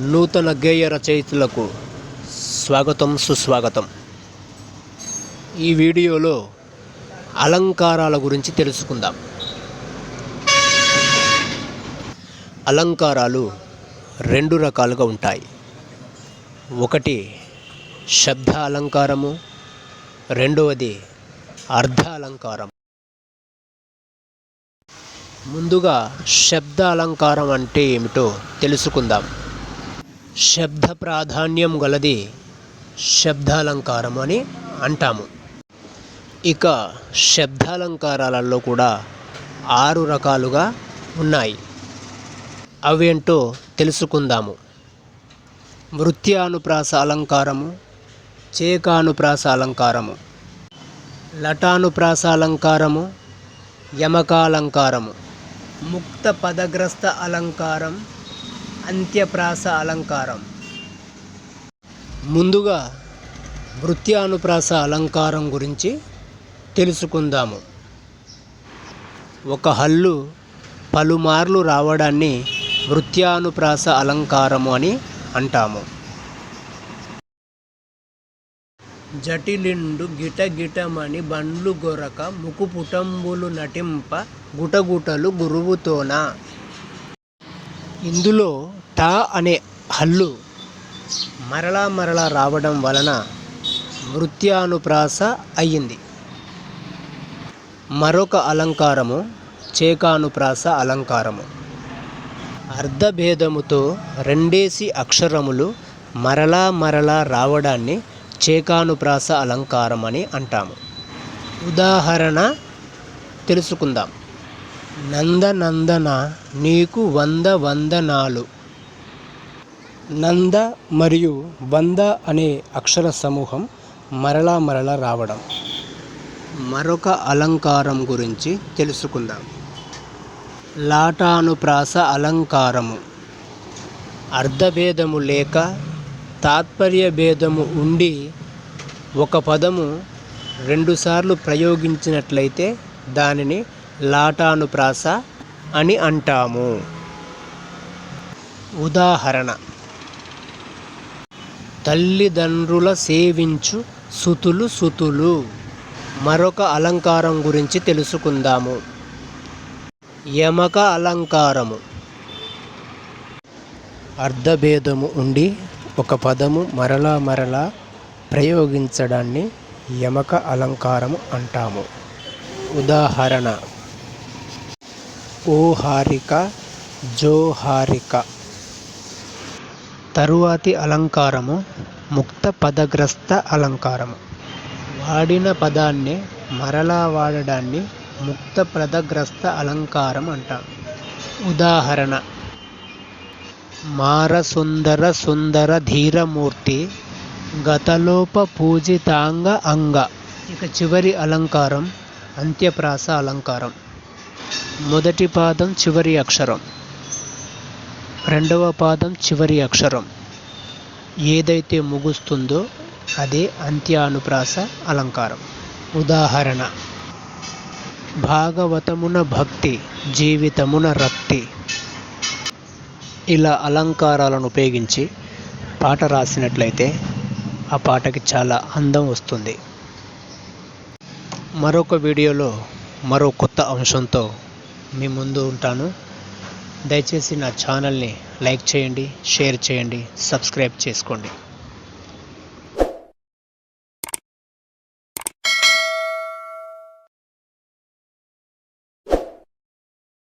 నూతన గేయ రచయితలకు స్వాగతం సుస్వాగతం. ఈ వీడియోలో అలంకారాల గురించి తెలుసుకుందాం. అలంకారాలు రెండు రకాలుగా ఉంటాయి. ఒకటి శబ్ద అలంకారము రెండవది అర్ధ అలంకారం. ముందుగా శబ్ద అలంకారం అంటే ఏమిటో తెలుసుకుందాం. శబ్ద ప్రాధాన్యం గలది శబ్దాలంకారం అని అంటాము. ఇక శబ్దాలంకారాలలో కూడా ఆరు రకాలుగా ఉన్నాయి. అవేంటో తెలుసుకుందాము. వృత్యానుప్రాస అలంకారము చేకానుప్రాస అలంకారము లటానుప్రాస అలంకారము యమకాలంకారము ముక్త పదగ్రస్త అలంకారం అంత్యప్రాస అలంకారం. ముందుగా వృత్యానుప్రాస అలంకారం గురించి తెలుసుకుందాము. ఒక హల్లు పలుమార్లు రావడాన్ని వృత్యానుప్రాస అలంకారము అని అంటాము. జటిలిండు గిటగిటమని బండ్లు గొరక ముకుపుటంబులు నటింప గుటగుటలు గురువుతోన? ఇందులో టా అనే హల్లు మరలా మరలా రావడం వలన మృత్యానుప్రాస అయ్యింది. మరొక అలంకారము చేకానుప్రాస అలంకారము. అర్ధభేదముతో రెండేసి అక్షరములు మరలా మరలా రావడాన్ని చేకానుప్రాస అలంకారం అని అంటాము. ఉదాహరణ తెలుసుకుందాం. నందనందన నీకు వంద వందనాలు. నంద మరియు వంద అనే అక్షర సమూహం మరలా మరలా రావడం. మరొక అలంకారం గురించి తెలుసుకుందాం. లాటానుప్రాస అలంకారము. అర్ధభేదము లేక తాత్పర్య భేదము ఉండి ఒక పదము రెండుసార్లు ప్రయోగించినట్లయితే దానిని లాటానుప్రాస అని అంటాము. ఉదాహరణ. తల్లిదండ్రుల సేవించు సుతులు సుతులు. మరొక అలంకారం గురించి తెలుసుకుందాము. యమక అలంకారము. అర్ధభేదము ఉండి ఒక పదము మరలా మరలా ప్రయోగించడాన్ని యమక అలంకారము అంటాము. ఉదాహరణ. ఓ హారిక జో హారిక తరువాతి అలంకారము ముక్త పదగ్రస్త అలంకారము. వాడిన పదాన్ని మరలా వాడడాన్ని ముక్త పదగ్రస్త అలంకారం అంటాం ఉదాహరణ మారసుందర సుందర ధీరమూర్తి గతలోప పూజితాంగ అంగ. ఇక చివరి అలంకారం అంత్యప్రాస అలంకారం. మొదటి పాదం చివరి అక్షరం. రెండవ పాదం చివరి అక్షరం. ఏదైతే ముగుస్తుందో అదే అంత్యానుప్రాస అలంకారం. ఉదాహరణ. భాగవతమున భక్తి జీవితమున రక్తి. ఇలా అలంకారాలను ఉపయోగించి పాట రాసినట్లయితే ఆ పాటకి చాలా అందం వస్తుంది. మరొక వీడియోలో మరో కొత్త అంశంతో మీ ముందు ఉంటాను. దయచేసి నా ఛానల్ని లైక్ చేయండి షేర్ చేయండి సబ్స్క్రైబ్ చేసుకోండి.